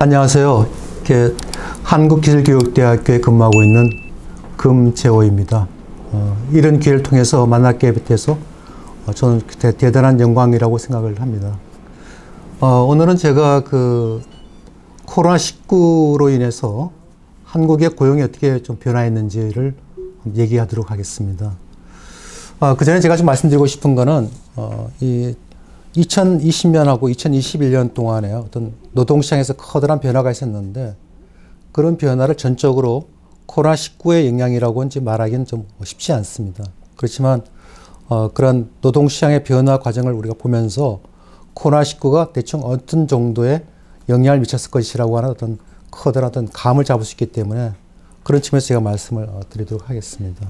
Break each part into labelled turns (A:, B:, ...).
A: 안녕하세요. 한국기술교육대학교에 근무하고 있는 금재호입니다. 어, 이런 기회를 통해서 만나게 돼서 어, 저는 대, 대단한 영광이라고 생각을 합니다. 어, 오늘은 제가 그 코로나19로 인해서 한국의 고용이 어떻게 좀 변화했는지를 얘기하도록 하겠습니다. 아, 그 전에 제가 좀 말씀드리고 싶은 거는, 어, 이 2020년하고 2021년 동안에 어떤 노동시장에서 커다란 변화가 있었는데, 그런 변화를 전적으로 코로나19의 영향이라고 이제 말하기는 좀 쉽지 않습니다. 그렇지만, 어, 그런 노동시장의 변화 과정을 우리가 보면서 코로나19가 대충 어떤 정도의 영향을 미쳤을 것이라고 하는 어떤 커다란 어떤 감을 잡을 수 있기 때문에 그런 측면에서 제가 말씀을 어, 드리도록 하겠습니다.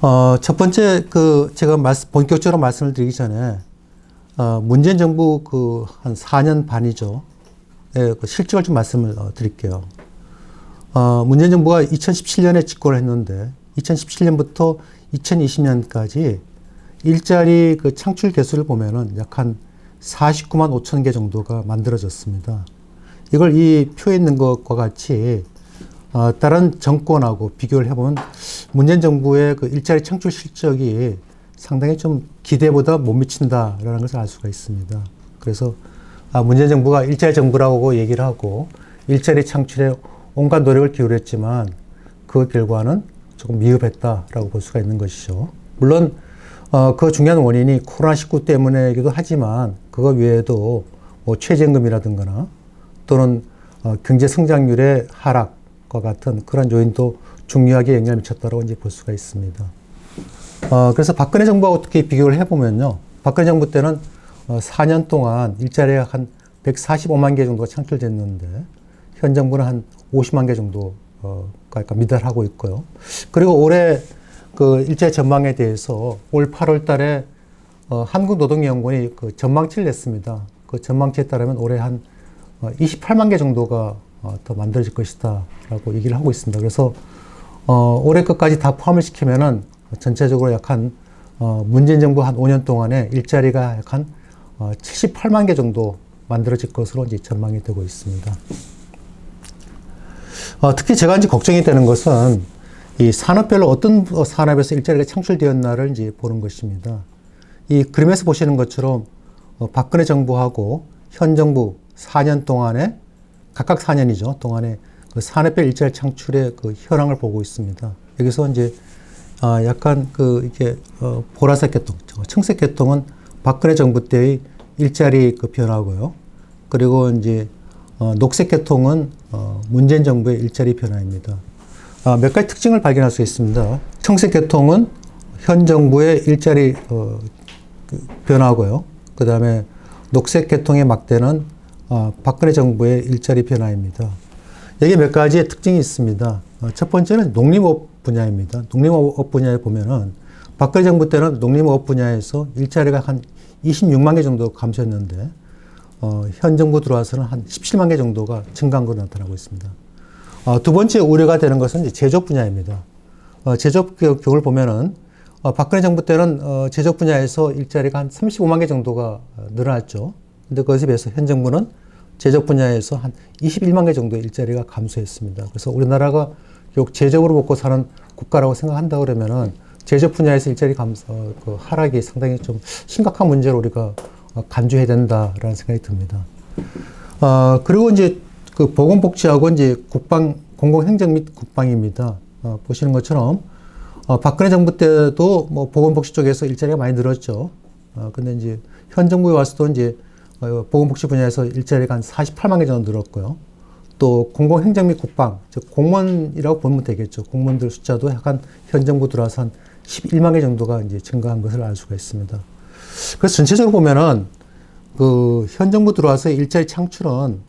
A: 어, 첫 번째, 그, 제가 말씀, 본격적으로 말씀을 드리기 전에, 어, 문재인 정부 그, 한 4년 반이죠. 예, 그 실적을 좀 말씀을 어, 드릴게요. 어, 문재인 정부가 2017년에 집권을 했는데, 2017년부터 2020년까지 일자리 그 창출 개수를 보면은 약 한 49만 5천 개 정도가 만들어졌습니다. 이걸 이 표에 있는 것과 같이 어, 다른 정권하고 비교를 해보면 문재인 정부의 그 일자리 창출 실적이 상당히 좀 기대보다 못 미친다라는 것을 알 수가 있습니다. 그래서 아, 문재인 정부가 일자리 정부라고 얘기를 하고 일자리 창출에 온갖 노력을 기울였지만 그 결과는 조금 미흡했다라고 볼 수가 있는 것이죠. 물론 어, 그 중요한 원인이 코로나19 때문이기도 하지만 그거 외에도 뭐 최저임금이라든가 또는 어, 경제 성장률의 하락과 같은 그런 요인도 중요하게 영향을 미쳤다고 이제 볼 수가 있습니다. 어, 그래서 박근혜 정부와 어떻게 비교를 해보면요. 박근혜 정부 때는 어, 4년 동안 일자리가 한 145만 개 정도가 창출됐는데 현 정부는 한 50만 개 정도가 약간 미달하고 있고요. 그리고 올해 그 일자리 전망에 대해서 올 8월 달에 어, 한국노동연구원이 그 전망치를 냈습니다. 그 전망치에 따르면 올해 한 어, 28만 개 정도가 어, 더 만들어질 것이다 라고 얘기를 하고 있습니다. 그래서 어, 올해 끝까지 다 포함을 시키면은 전체적으로 약한 어, 문재인 정부 한 5년 동안에 일자리가 약한 어, 78만 개 정도 만들어질 것으로 이제 전망이 되고 있습니다. 어, 특히 제가 이제 걱정이 되는 것은 이 산업별로 어떤 산업에서 일자리가 창출되었나를 이제 보는 것입니다. 이 그림에서 보시는 것처럼 어, 박근혜 정부하고 현 정부 4년 동안에 각각 4년이죠. 동안에 그 산업별 일자리 창출의 그 현황을 보고 있습니다. 여기서 이제 아 약간 그 이게 어 보라색 계통, 청색 계통은 박근혜 정부 때의 일자리 그 변화고요. 그리고 이제 어 녹색 계통은 어 문재인 정부의 일자리 변화입니다. 아, 몇 가지 특징을 발견할 수 있습니다. 청색 계통은 현 정부의 일자리 어, 그 변화고요. 그 다음에 녹색 계통의 막대는 어, 박근혜 정부의 일자리 변화입니다. 여기 몇 가지의 특징이 있습니다. 어, 첫 번째는 농림업 분야입니다. 농림업 분야에 보면은 박근혜 정부 때는 농림업 분야에서 일자리가 한 26만 개 정도 감소했는데 어, 현 정부 들어와서는 한 17만 개 정도가 증가한 것으로 나타나고 있습니다. 어, 두 번째 우려가 되는 것은 이제 제조업 분야입니다. 어, 제조업 경우를 보면은 어, 박근혜 정부 때는 어, 제조업 분야에서 일자리가 한 35만 개 정도가 어, 늘어났죠. 근데 그것에 비해서 현 정부는 제조업 분야에서 한 21만 개 정도의 일자리가 감소했습니다. 그래서 우리나라가 결국 제조업으로 먹고 사는 국가라고 생각한다 그러면은 제조업 분야에서 일자리 감소, 어, 그 하락이 상당히 좀 심각한 문제로 우리가 어, 간주해야 된다라는 생각이 듭니다. 어, 그리고 이제 그 보건복지하고 이제 국방, 공공행정 및 국방입니다. 어, 보시는 것처럼 어, 박근혜 정부 때도 뭐 보건복지 쪽에서 일자리가 많이 늘었죠. 어, 근데 이제 현 정부에 와서도 이제 어, 보건복지 분야에서 일자리가 한 48만 개 정도 늘었고요. 또 공공행정 및 국방, 즉 공무원이라고 보면 되겠죠. 공무원들 숫자도 약간 현 정부 들어와서 한 11만 개 정도가 이제 증가한 것을 알 수가 있습니다. 그래서 전체적으로 보면은 그 현 정부 들어와서 일자리 창출은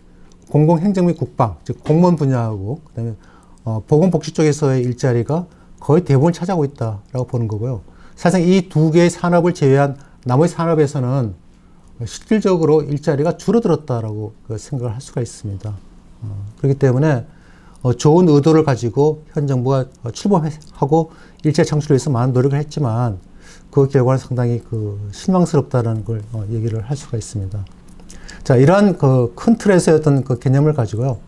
A: 공공행정 및 국방, 즉 공무원 분야하고 그다음에 어, 보건복지 쪽에서의 일자리가 거의 대부분을 차지하고 있다라고 보는 거고요. 사실 이 두 개의 산업을 제외한 나머지 산업에서는 실질적으로 일자리가 줄어들었다라고 그 생각을 할 수가 있습니다. 어, 그렇기 때문에 어, 좋은 의도를 가지고 현 정부가 어, 출범하고 일자리 창출을 위해서 많은 노력을 했지만 그 결과는 상당히 그 실망스럽다는 걸 어, 얘기를 할 수가 있습니다. 자, 이러한 그 큰 틀에서의 어떤 그 개념을 가지고요.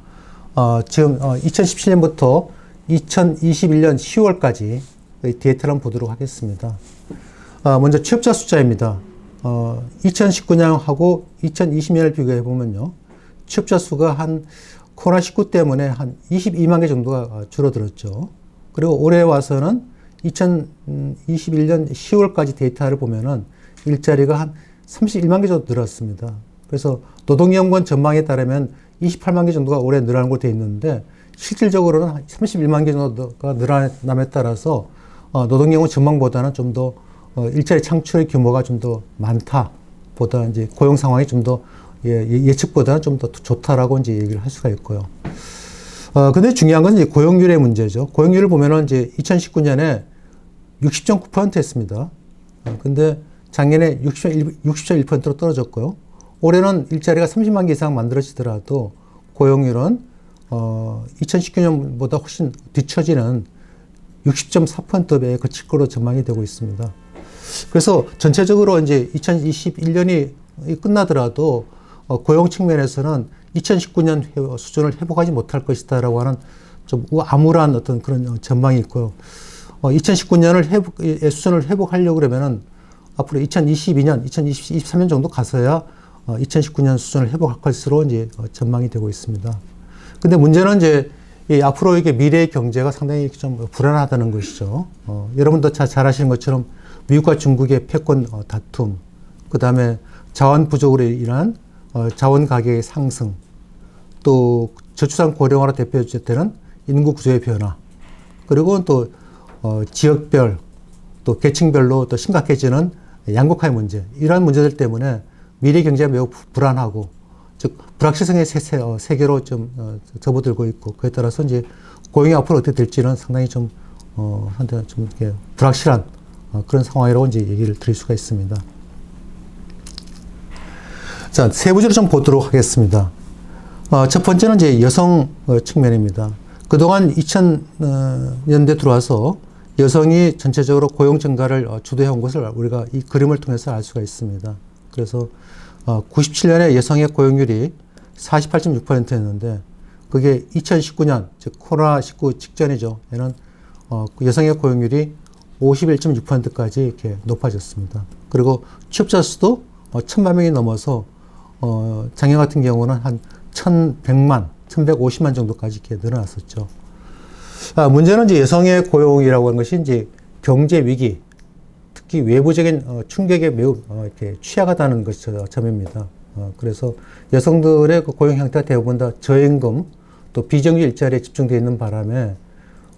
A: 어, 지금 어, 2017년부터 2021년 10월까지 데이터를 한번 보도록 하겠습니다. 어, 먼저 취업자 숫자입니다. 어, 2019년하고 2020년을 비교해 보면요. 취업자 수가 한 코로나19 때문에 한 22만 개 정도가 어, 줄어들었죠. 그리고 올해 와서는 2021년 10월까지 데이터를 보면은 일자리가 한 31만 개 정도 늘었습니다. 그래서 노동연구원 전망에 따르면 28만 개 정도가 올해 늘어난 걸로 되어 있는데 실질적으로는 한 31만 개 정도가 늘어남에 따라서 어, 노동연구원 전망보다는 좀더 어, 일자리 창출의 규모가 좀 더 많다. 보다 이제 고용 상황이 좀 더 예, 예측보다는 좀 더 좋다라고 이제 얘기를 할 수가 있고요. 어, 근데 중요한 건 이제 고용률의 문제죠. 고용률을 보면은 이제 2019년에 60.9%였습니다. 어, 근데 작년에 60.1%로 떨어졌고요. 올해는 일자리가 30만 개 이상 만들어지더라도 고용률은 어, 2019년보다 훨씬 뒤처지는 60.4%에 그칠 거로 전망이 되고 있습니다. 그래서 전체적으로 이제 2021년이 끝나더라도 어, 고용 측면에서는 2019년 회- 수준을 회복하지 못할 것이다라고 하는 좀 암울한 어떤 그런 전망이 있고요. 어, 2019년을 회복, 의 수준을 회복하려고 그러면은 앞으로 2022년, 2023년 정도 가서야 어, 2019년 수준을 회복할 것으로 이제 어, 전망이 되고 있습니다. 근데 문제는 이제 이 앞으로 이게 미래의 경제가 상당히 좀 불안하다는 것이죠. 어, 여러분도 잘, 잘 아시는 것처럼 미국과 중국의 패권 어, 다툼, 그 다음에 자원 부족으로 인한 어, 자원 가격의 상승, 또 저출산 고령화로 대표되는 인구 구조의 변화, 그리고 또 어, 지역별 또 계층별로 또 심각해지는 양극화의 문제 이러한 문제들 때문에 미래 경제가 매우 부- 불안하고 즉 불확실성의 세, 어, 세계로 좀 어, 접어들고 있고 그에 따라서 이제 고용이 앞으로 어떻게 될지는 상당히 좀 어, 한테 좀 이렇게 불확실한 어, 그런 상황이라고 이제 얘기를 드릴 수가 있습니다. 자 세부적으로 좀 보도록 하겠습니다. 어, 첫 번째는 이제 여성 어, 측면입니다. 그동안 2000년대 들어와서 여성이 전체적으로 고용 증가를 어, 주도해 온 것을 우리가 이 그림을 통해서 알 수가 있습니다. 그래서 어, 97년에 여성의 고용률이 48.6%였는데 그게 2019년 즉 코로나 19 직전이죠. 에는 어, 그 여성의 고용률이 51.6%까지 이렇게 높아졌습니다. 그리고 취업자 수도 어, 천만 명이 넘어서 어, 작년 같은 경우는 한 1,100만, 1,150만 정도까지 이렇게 늘어났었죠. 아, 문제는 이제 여성의 고용이라고 하는 것이 이제 경제 위기, 특히 외부적인 어, 충격에 매우 어, 이렇게 취약하다는 것이 저- 점입니다. 어, 그래서 여성들의 그 고용 형태가 대부분 다 저임금 또 비정규 일자리에 집중되어 있는 바람에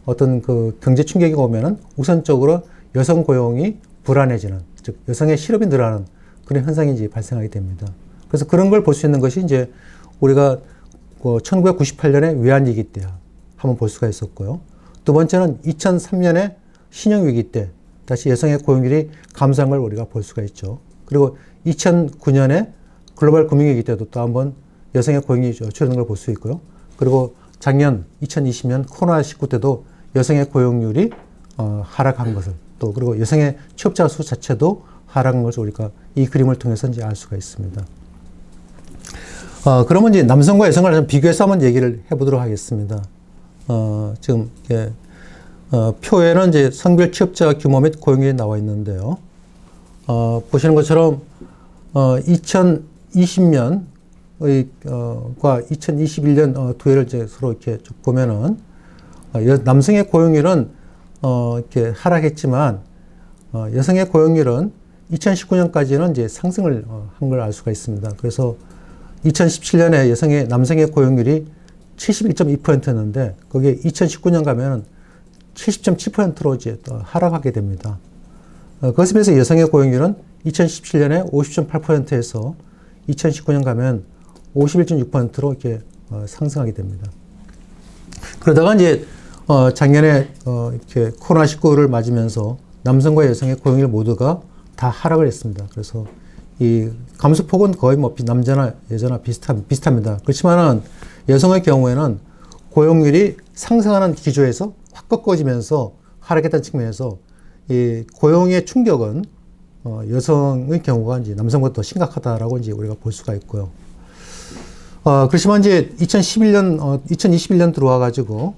A: 어떤 그 경제 충격이 오면은 우선적으로 여성 고용이 불안해지는 즉 여성의 실업이 늘어나는 그런 현상이 이제 발생하게 됩니다. 그래서 그런 걸 볼 수 있는 것이 이제 우리가 그 1998년에 외환위기 때 한번 볼 수가 있었고요. 두 번째는 2003년에 신용위기 때 다시 여성의 고용률이 감소한 걸 우리가 볼 수가 있죠. 그리고 2009년에 글로벌 금융위기 때도 또 한번 여성의 고용이 줄어든 걸 볼 수 있고요. 그리고 작년 2020년 코로나19 때도 여성의 고용률이 어, 하락한 것을 또 그리고 여성의 취업자 수 자체도 하락한 것을 우리가 이 그림을 통해서 이제 알 수가 있습니다. 어, 그러면 이제 남성과 여성을 좀 비교해서 한번 얘기를 해보도록 하겠습니다. 어, 지금, 예, 어, 표에는 이제 성별 취업자 규모 및 고용률이 나와 있는데요. 어, 보시는 것처럼, 어, 2020년 의, 어, 과 2021년 어, 두 해를 이제 서로 이렇게 쭉 보면은, 어, 여- 남성의 고용률은, 어, 이렇게 하락했지만, 어, 여성의 고용률은 2019년까지는 이제 상승을 어, 한걸 알 수가 있습니다. 그래서 2017년에 여성의 남성의 고용률이 71.2%였는데 그게 2019년 가면 70.7%로 이제 또 하락하게 됩니다. 어, 그것에 비해서 여성의 고용률은 2017년에 50.8%에서 2019년 가면 51.6%로 이렇게 어, 상승하게 됩니다. 그러다가 이제 어, 작년에 어, 이렇게 코로나19를 맞으면서 남성과 여성의 고용률 모두가 다 하락을 했습니다. 그래서 이 감소폭은 거의 뭐 비- 남자나 여자나 비슷한 비슷합니다. 그렇지만은 여성의 경우에는 고용률이 상승하는 기조에서 확 꺾어지면서 하락했다는 측면에서 이 고용의 충격은 어, 여성의 경우가 이제 남성보다 더 심각하다라고 이제 우리가 볼 수가 있고요. 어, 그렇지만 이제 2011년, 어, 2021년 들어와가지고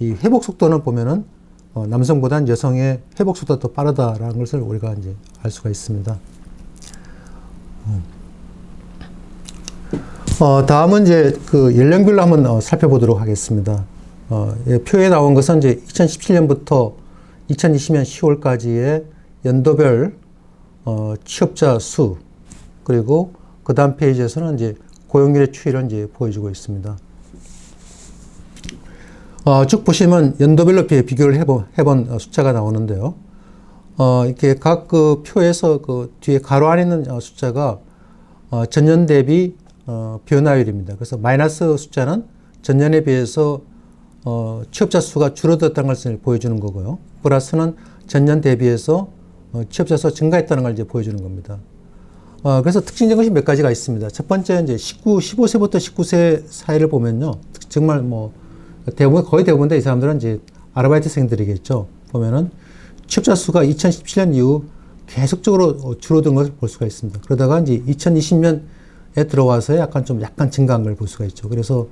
A: 이 회복 속도는 보면은 어, 남성보다는 여성의 회복 속도가 더 빠르다라는 것을 우리가 이제 알 수가 있습니다. 음. 어, 다음은 이제 그 연령별로 한번 어, 살펴보도록 하겠습니다. 어, 예, 표에 나온 것은 이제 2017년부터 2020년 10월까지의 연도별 어, 취업자 수 그리고 그 다음 페이지에서는 이제 고용률의 추이를 이제 보여주고 있습니다. 어, 쭉 보시면 연도별로 비- 비교를 해본, 해본 어, 숫자가 나오는데요. 어, 이렇게 각 그 표에서 그 뒤에 가로 안에 있는 어, 숫자가 어, 전년 대비 어, 변화율입니다. 그래서 마이너스 숫자는 전년에 비해서 어, 취업자 수가 줄어들었다는 것을 보여주는 거고요. 플러스는 전년 대비해서 어, 취업자 수가 증가했다는 걸 이제 보여주는 겁니다. 어, 그래서 특징적인 것이 몇 가지가 있습니다. 첫 번째 이제 19, 15세부터 19세 사이를 보면요. 정말 뭐 대부분 거의 대부분 다이 사람들은 이제 아르바이트생들이겠죠. 보면은 취업자 수가 2017년 이후 계속적으로 어, 줄어든 것을 볼 수가 있습니다. 그러다가 이제 2020년에 들어와서 약간 좀 약간 증가한 걸 볼 수가 있죠. 그래서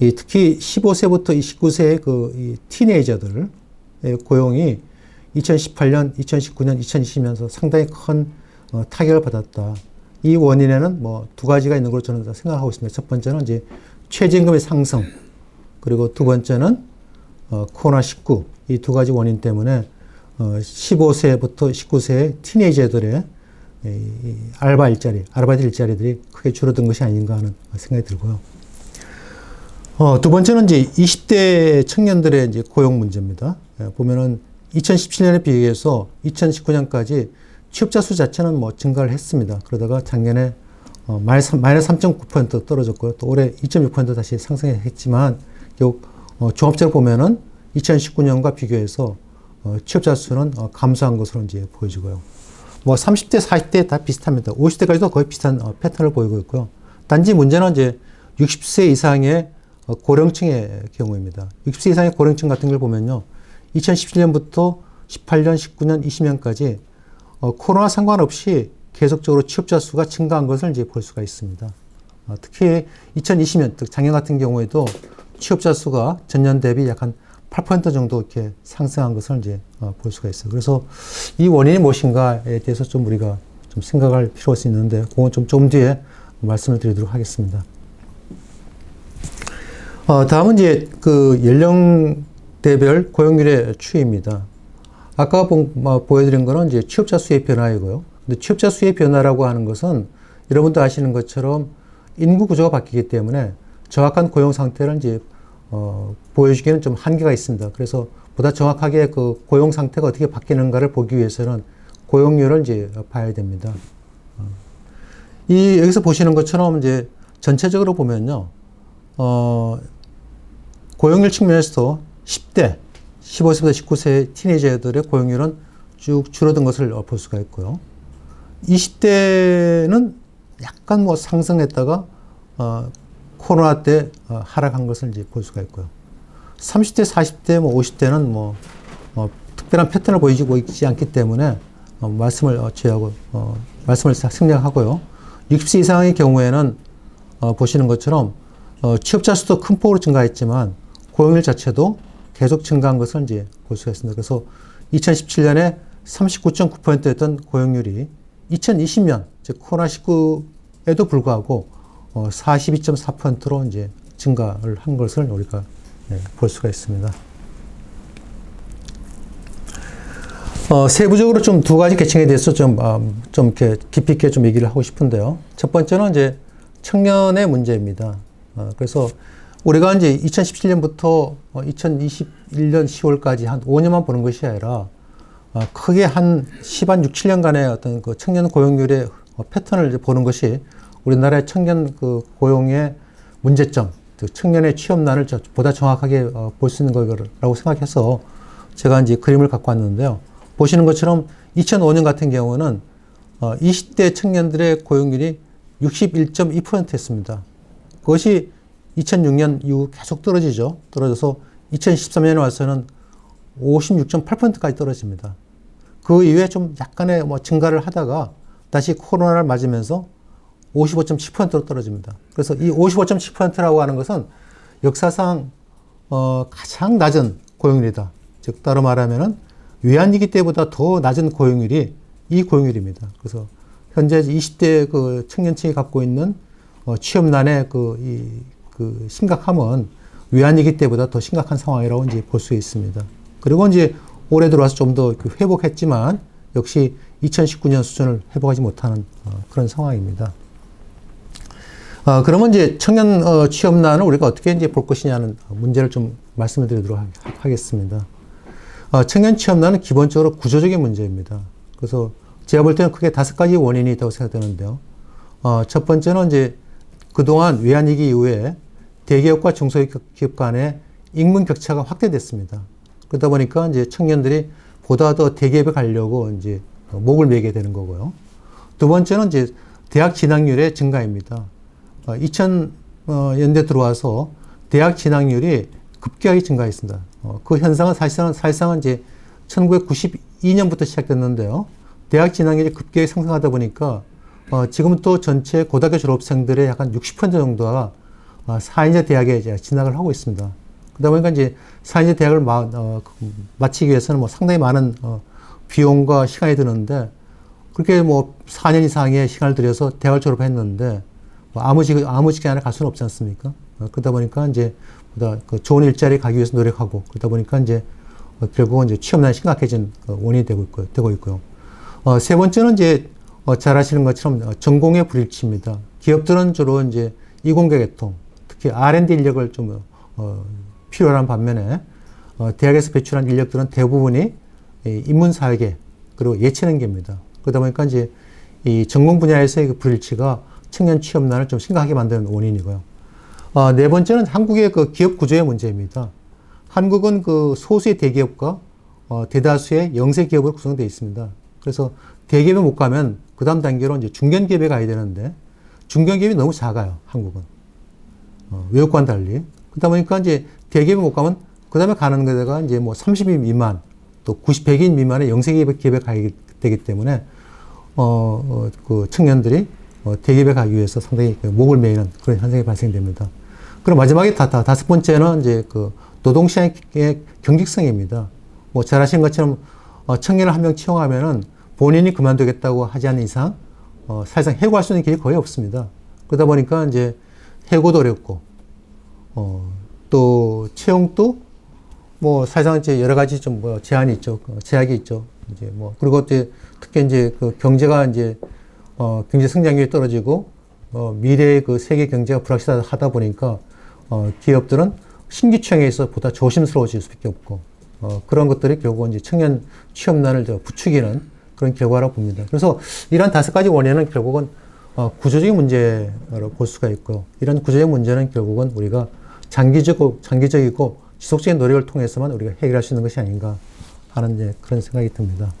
A: 이 특히 15세부터 29세의 그이 티네이저들 고용이 2018년, 2019년, 2020년에서 상당히 큰 어, 타격을 받았다. 이 원인에는 뭐 두 가지가 있는 걸로 저는 생각하고 있습니다. 첫 번째는 이제 최저임금의 상승, 그리고 두 번째는 어, 코로나19 이 두 가지 원인 때문에 어, 15세부터 19세의 티네이저들의 이, 이 알바 일자리, 아르바이트 일자리들이 크게 줄어든 것이 아닌가 하는 생각이 들고요. 어, 두 번째는 이제 20대 청년들의 이제 고용 문제입니다. 예, 보면은 2017년에 비해서 2019년까지 취업자 수 자체는 뭐 증가를 했습니다. 그러다가 작년에 어, 마이너스 3.9% 떨어졌고요. 또 올해 2.6% 다시 상승했지만 결국 어, 종합적으로 보면은 2019년과 비교해서 어, 취업자 수는 어, 감소한 것으로 이제 보여지고요. 뭐 30대, 40대 다 비슷합니다. 50대까지도 거의 비슷한 어, 패턴을 보이고 있고요. 단지 문제는 이제 60세 이상의 어, 고령층의 경우입니다. 60세 이상의 고령층 같은 걸 보면요. 2017년부터 18년, 19년, 20년까지 어, 코로나 상관없이 계속적으로 취업자 수가 증가한 것을 이제 볼 수가 있습니다. 어, 특히 2020년, 즉 작년 같은 경우에도 취업자 수가 전년 대비 약한 8% 정도 이렇게 상승한 것을 이제 어, 볼 수가 있어요. 그래서 이 원인이 무엇인가에 대해서 좀 우리가 좀 생각할 필요가 있는데, 그건 좀, 좀 뒤에 말씀을 드리도록 하겠습니다. 어, 다음은 이제 그 연령대별 고용률의 추이입니다. 아까 보, 뭐, 보여드린 거는 이제 취업자 수의 변화이고요. 근데 취업자 수의 변화라고 하는 것은 여러분도 아시는 것처럼 인구 구조가 바뀌기 때문에 정확한 고용 상태를 이제 어, 보여주기에는 좀 한계가 있습니다. 그래서 보다 정확하게 그 고용 상태가 어떻게 바뀌는가를 보기 위해서는 고용률을 이제 봐야 됩니다. 어. 이 여기서 보시는 것처럼 이제 전체적으로 보면요, 어, 고용률 측면에서도 10대, 15세부터 19세 티네이저들의 고용률은 쭉 줄어든 것을 볼 수가 있고요. 20대는 약간 뭐 상승했다가 어, 코로나 때 어, 하락한 것을 이제 볼 수가 있고요. 30대, 40대, 뭐 50대는 뭐 어, 특별한 패턴을 보이고 있지 않기 때문에 어, 말씀을 어, 취하고 어, 말씀을 생략하고요. 60세 이상의 경우에는 어, 보시는 것처럼 어, 취업자 수도 큰 폭으로 증가했지만 고용률 자체도 계속 증가한 것을 이제 볼 수가 있습니다. 그래서 2017년에 39.9%였던 고용률이 2020년, 즉 코로나19에도 불구하고 어, 42.4%로 이제 증가를 한 것을 우리가 예, 볼 수가 있습니다. 어, 세부적으로 좀 두 가지 계층에 대해서 좀, 음, 좀 이렇게 깊이 있게 좀 얘기를 하고 싶은데요. 첫 번째는 이제 청년의 문제입니다. 어, 그래서 우리가 이제 2017년부터 2021년 10월까지 한 5년만 보는 것이 아니라 어, 크게 한 10한 6, 7년간의 어떤 그 청년 고용률의 어, 패턴을 보는 것이 우리나라의 청년 그 고용의 문제점, 즉 청년의 취업난을 저- 보다 정확하게 어, 볼수 있는 거라고 생각해서 제가 이제 그림을 갖고 왔는데요. 보시는 것처럼 2005년 같은 경우는 어, 20대 청년들의 고용률이 61.2%였습니다. 그것이 2006년 이후 계속 떨어지죠. 떨어져서 2013년에 와서는 56.8%까지 떨어집니다. 그 이후에 좀 약간의 뭐 증가를 하다가 다시 코로나를 맞으면서 55.7%로 떨어집니다. 그래서 이 55.7%라고 하는 것은 역사상 어, 가장 낮은 고용률이다. 즉 따로 말하면은 외환위기 때보다 더 낮은 고용률이 이 고용률입니다. 그래서 현재 20대 그 청년층이 갖고 있는 어, 취업난의 그, 이, 그 심각함은 외환위기 때보다 더 심각한 상황이라고 이제 볼 수 있습니다. 그리고 이제 올해 들어와서 좀 더 회복했지만 역시 2019년 수준을 회복하지 못하는 어, 그런 상황입니다. 어, 그러면 이제 청년 어, 취업난을 우리가 어떻게 이제 볼 것이냐는 문제를 좀 말씀을 드리도록 하- 하겠습니다. 어, 청년 취업난은 기본적으로 구조적인 문제입니다. 그래서 제가 볼 때는 크게 다섯 가지 원인이 있다고 생각되는데요. 어, 첫 번째는 이제 그동안 외환위기 이후에 대기업과 중소기업 간의 임금 격차가 확대됐습니다. 그러다 보니까 이제 청년들이 보다 더 대기업에 가려고 이제 목을 매게 되는 거고요. 두 번째는 이제 대학 진학률의 증가입니다. 2000년대 들어와서 대학 진학률이 급격하게 증가했습니다. 어, 그 현상은 사실상, 사실상은 이제 1992년부터 시작됐는데요. 대학 진학률이 급격히 상승하다 보니까 어, 지금 또 전체 고등학교 졸업생들의 약간 60% 정도가 어, 4인제 대학에 이제 진학을 하고 있습니다. 그러다 보니까 이제 4인제 대학을 마, 어, 그, 마치기 위해서는 뭐 상당히 많은 어, 비용과 시간이 드는데 그렇게 뭐 4년 이상의 시간을 들여서 대학을 졸업했는데 뭐 아무 지 아무 직장에 갈 수는 없지 않습니까? 어, 그러다 보니까 이제 보다 그 좋은 일자리 가기 위해서 노력하고 그러다 보니까 이제 어, 결국은 이제 취업난이 심각해진 그 원인이 되고 있고요. 되고 있고요. 어, 세 번째는 이제 어, 잘 아시는 것처럼 어, 전공의 불일치입니다. 기업들은 주로 이제 이공계 계통, 특히 R&D 인력을 좀 어, 하는 반면에 어, 대학에서 배출한 인력들은 대부분이 이 인문사회계 그리고 예체능계입니다. 그러다 보니까 이제 이 전공 분야에서의 그 불일치가 청년 취업난을 좀 심각하게 만드는 원인이고요. 어, 네 번째는 한국의 그 기업 구조의 문제입니다. 한국은 그 소수의 대기업과 어, 대다수의 영세 기업으로 구성되어 있습니다. 그래서 대기업에 못 가면 그 다음 단계로 이제 중견기업에 가야 되는데 중견기업이 너무 작아요. 한국은. 어, 외국과는 달리. 그러다 보니까 이제 대기업에 못 가면 그 다음에 가는 데가 이제 뭐 30인 미만 또 90, 100인 미만의 영세 기업에 가야 되기 때문에 어, 어, 그 청년들이 어, 대기업에 가기 위해서 상당히 그 목을 매이는 그런 현상이 발생됩니다. 그리고 마지막에 다, 다, 다섯 번째는 이제 그 노동시장의 경직성입니다. 뭐 잘 아시는 것처럼 어, 청년을 한 명 채용하면은 본인이 그만두겠다고 하지 않는 이상 어, 사실상 해고할 수 있는 길이 거의 없습니다. 그러다 보니까 이제 해고도 어렵고 어, 또 채용도 뭐 사실상 이제 여러 가지 좀 뭐 제한이 있죠. 그 제약이 있죠. 이제 뭐 그리고 이제 특히 이제 그 경제가 이제 어 경제 성장률이 떨어지고 어 미래의 그 세계 경제가 불확실하다 보니까 어 기업들은 신규 취업에 있어 보다 조심스러워질 수밖에 없고 어 그런 것들이 결국은 이제 청년 취업난을 저 부추기는 그런 결과라고 봅니다. 그래서 이런 다섯 가지 원인은 결국은 어 구조적인 문제로 볼 수가 있고요. 이런 구조적 문제는 결국은 우리가 장기적이고 장기적이고 지속적인 노력을 통해서만 우리가 해결할 수 있는 것이 아닌가 하는 이제 그런 생각이 듭니다.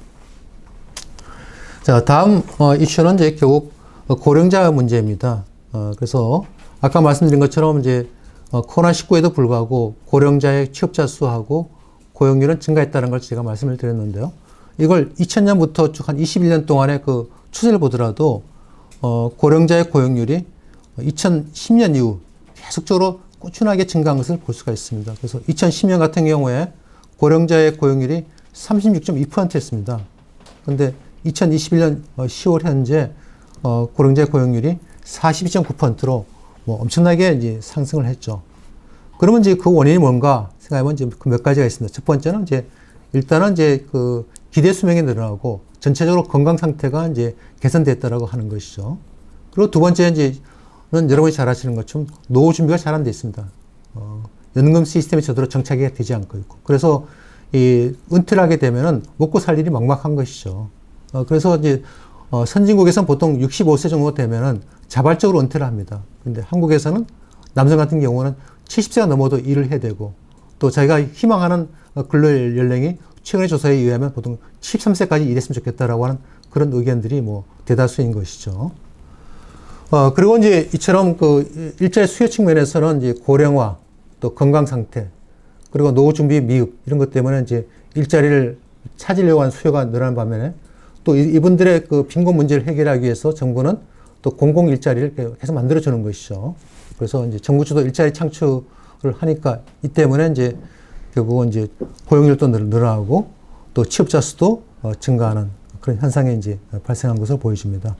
A: 자, 다음 어, 이슈는 이제 결국 어, 고령자 문제입니다. 어, 그래서 아까 말씀드린 것처럼 이제 어, 코로나19에도 불구하고 고령자의 취업자 수하고 고용률은 증가했다는 걸 제가 말씀을 드렸는데요. 이걸 2000년부터 쭉 한 21년 동안의 그 추세를 보더라도 어, 고령자의 고용률이 2010년 이후 계속적으로 꾸준하게 증가한 것을 볼 수가 있습니다. 그래서 2010년 같은 경우에 고령자의 고용률이 36.2%였습니다. 그런데 2021년 10월 현재 어, 고령자의 고용률이 42.9%로 뭐 엄청나게 이제 상승을 했죠. 그러면 이제 그 원인이 뭔가 생각해보면 이제 그 몇 가지가 있습니다. 첫 번째는 이제 일단은 이제 그 기대 수명이 늘어나고 전체적으로 건강 상태가 이제 개선됐다라고 하는 것이죠. 그리고 두 번째 이제는 여러분이 잘 아시는 것처럼 노후 준비가 잘 안 돼 있습니다. 어, 연금 시스템이 제대로 정착이 되지 않고 있고. 그래서 이 은퇴를 하게 되면은 먹고 살 일이 막막한 것이죠. 어, 그래서 이제 어, 선진국에서는 보통 65세 정도 되면은 자발적으로 은퇴를 합니다. 근데 한국에서는 남성 같은 경우는 70세가 넘어도 일을 해야 되고 또 자기가 희망하는 어, 근로 연령이 최근의 조사에 의하면 보통 13세까지 일했으면 좋겠다라고 하는 그런 의견들이 뭐 대다수인 것이죠. 어, 그리고 이제 이처럼 그 일자리 수요 측면에서는 이제 고령화 또 건강 상태 그리고 노후 준비 미흡 이런 것 때문에 이제 일자리를 찾으려고 하는 수요가 늘어난 반면에 또 이- 이분들의 그 빈곤 문제를 해결하기 위해서 정부는 또 공공 일자리를 계속 만들어 주는 것이죠. 그래서 이제 정부 주도 일자리 창출을 하니까 이 때문에 이제 결국은 이제 고용률도 늘- 늘어나고 또 취업자 수도 어, 증가하는 그런 현상이 이제 발생한 것으로 보여집니다.